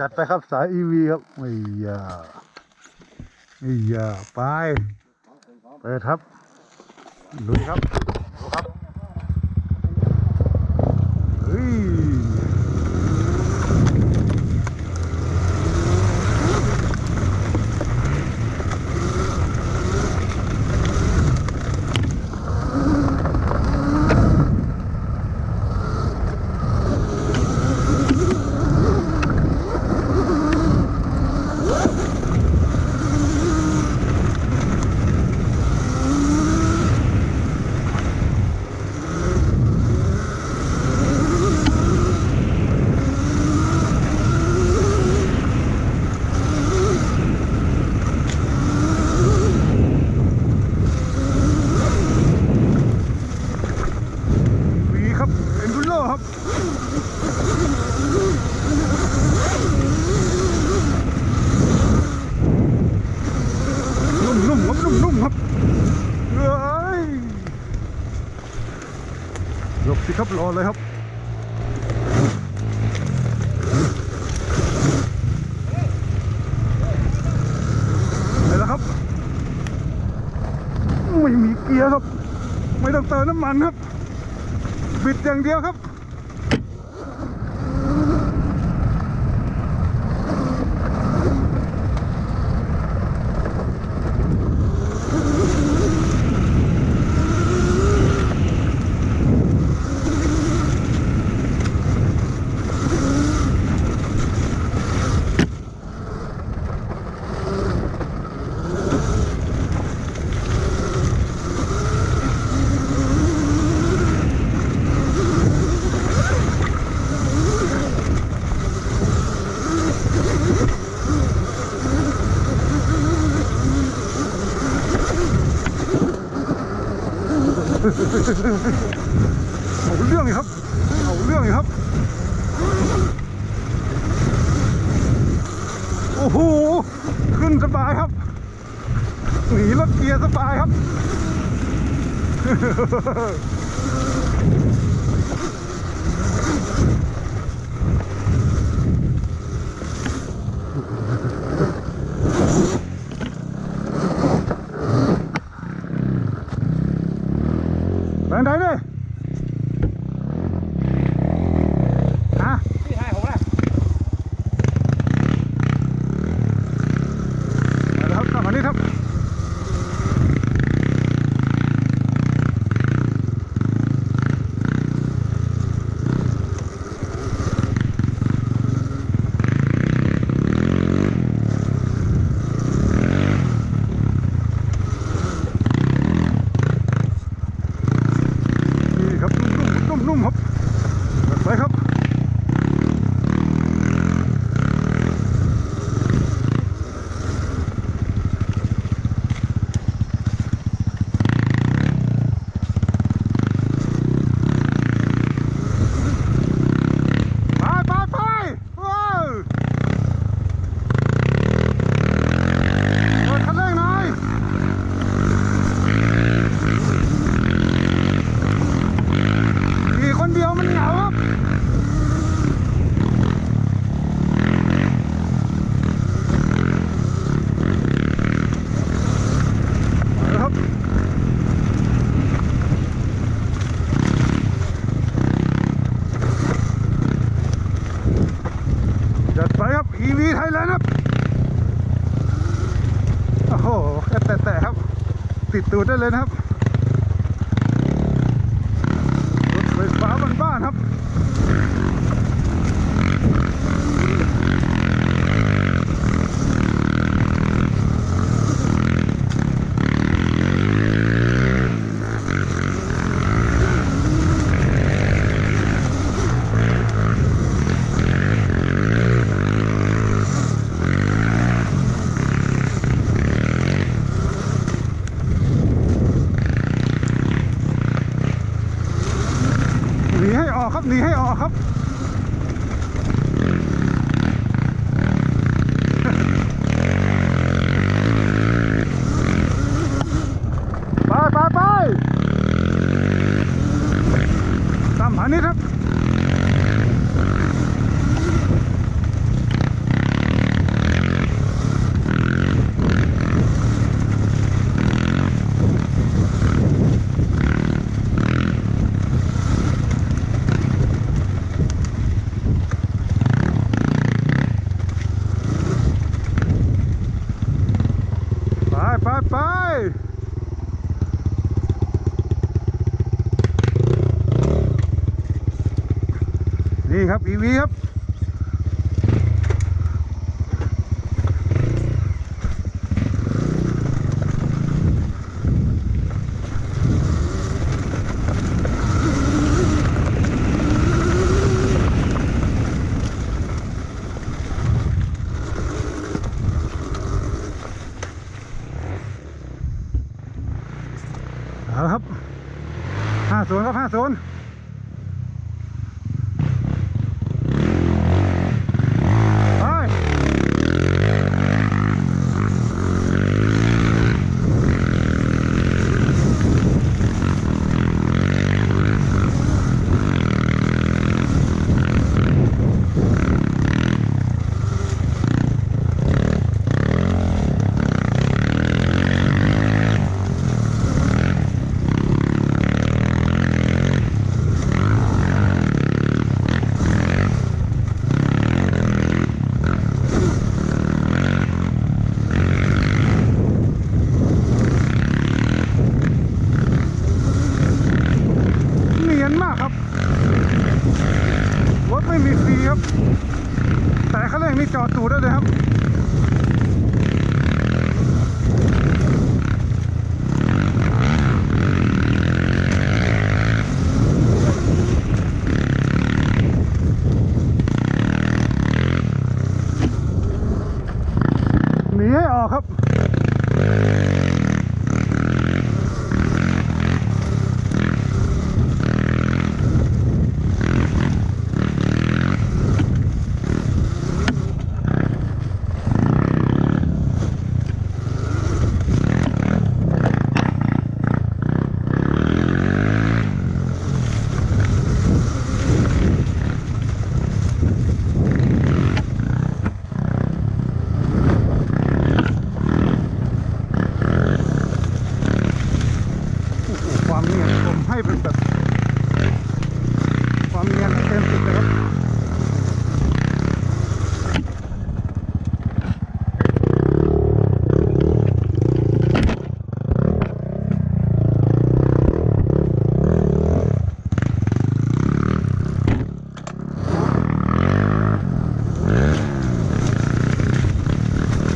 จัดไปครับสายอีวีครับไอ้ยาไอ้ยาไปไปครับลุยครับดูครับเฮ้ย วีครับเอ็นดูโลครับ นุ่มๆครับเอ้ยหลบสิครับรอเลยครับไปแล้วครับ ไม่มีเกียร์ครับ ไม่ต้องเติมน้ำมันครับ บิดอย่างเดียวครับ เอาเรื่องครับ เอาเรื่องครับ โอ้โห ขึ้นสบายครับ หนีรถเกียร์สบายครับงค์ไหนดิฮะ พี่ให้ผมนะ มาแล้ว ครับกลับมานี่ครับนี่ครับนุ่มๆนุ่มๆครับไปครับ ไปไปไปว้าวเปิดคันเร่งหน่อยขี่คนเดียวมันเหงาครับมาแล้วครับ จัดไปครับ EV ไทยแลนด์ครับ โอ้โหแค่แตะๆครับ ตูดได้เลยนะครับ หนีให้ออกครับไปไปไปตามหานี้ครับ ไปนี่ครับอีวีครับาศูนย์ครับห้าศูนย์ไปเนียนมากครับ รถไม่มีฟรี ครับ แต่เขาเร่งนี่จอดตูดได้เลยครับหนีให้ออกครับ โอ้โหความเนียนผมให้เป็นแบบ ความเนียนเต็มสุดเลยครับ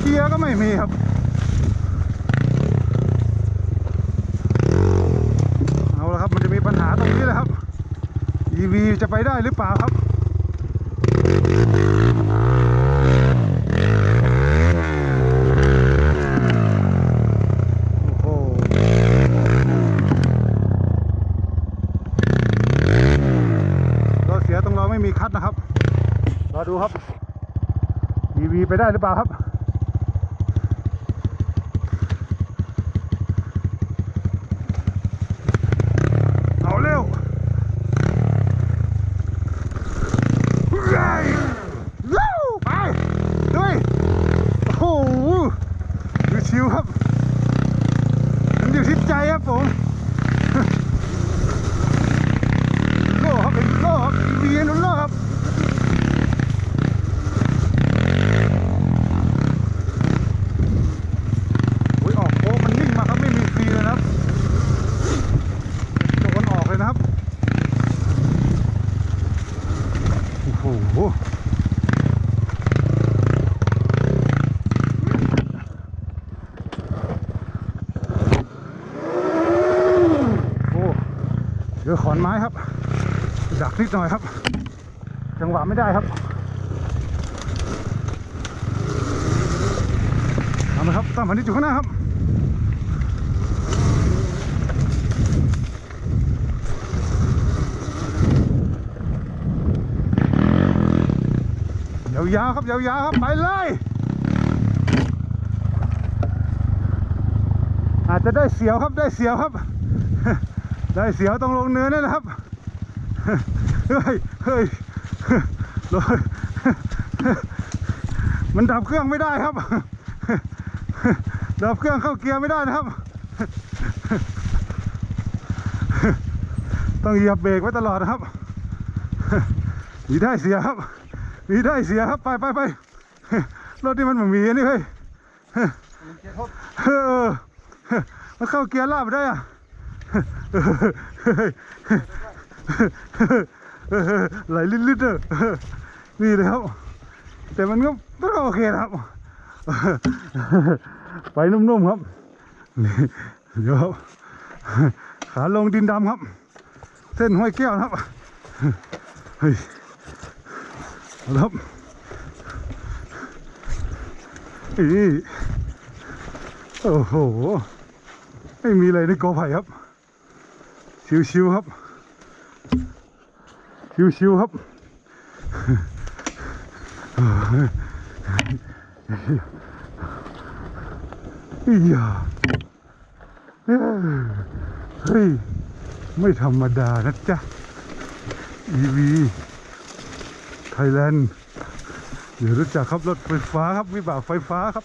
เกียร์ก็ไม่มีครับ เอาละครับ มันจะ มีปัญหางนี้แหละครับ EV จะไปได้หรือเปล่าครับเราเสียตรงเราไม่มีคัดนะครับ รอดูครับ EV ไปได้หรือเปล่าครับ เอาเร็วเฮ้ยเร็วไปด้วยโอ้โหดูชิวครับ มันอยู่ที่ใจครับผมโล่ครับเป็นโล่ครับเวียนโล่ครับ โอ้ยออกโค้งมันนิ่งมากครับไม่มีฟรีเลยนะครับ โดนออกเลยนะครับ โอ้โห โอ้เจอขอ นไม้ครับ ดักนิดหน่อยครับ จังหวะไม่ได้ครับเอาละครับตามพันธุ์อยู่ข้างหน้าครับยาวๆครับยาวๆครับ ไปเลย อาจจะได้เสียวครับได้เสียวครับ ได้เสียวต้องลงเนินนี่นะครับ เฮ้ยเฮ้ยรถมันดับเครื่องไม่ได้ครับ ดับเครื่องเข้าเกียร์ไม่ได้นะครับ ต้องเหยียบเบรกไว้ตลอดนะครับมีได้เสียครับมีได้เสียครับไปไปไปรถนี่มันเหมือนมีนี่เฮ้ยมันเข้าเกียร์ลาบได้อะ ไหลลิดๆเออนี่เลยครับ แต่มันก็มันก็โอเคนะครับ ไปนุ่มๆครับนี่เดี๋ยวขาลงดินดำครับ เส้นห้วยแก้วนะครับเฮ้ยเอาละครับอีโอ้โห ไม่มีอะไรในกอไผ่ครับ ชิวๆครับ ชิวๆครับอีหยาเอ้ยเฮ้ย ไม่ธรรมดานะจ๊ะ EV ไทยแลนด์เดี๋ยวรู้จักครับรถไฟฟ้าครับ วิบากไฟฟ้าครับ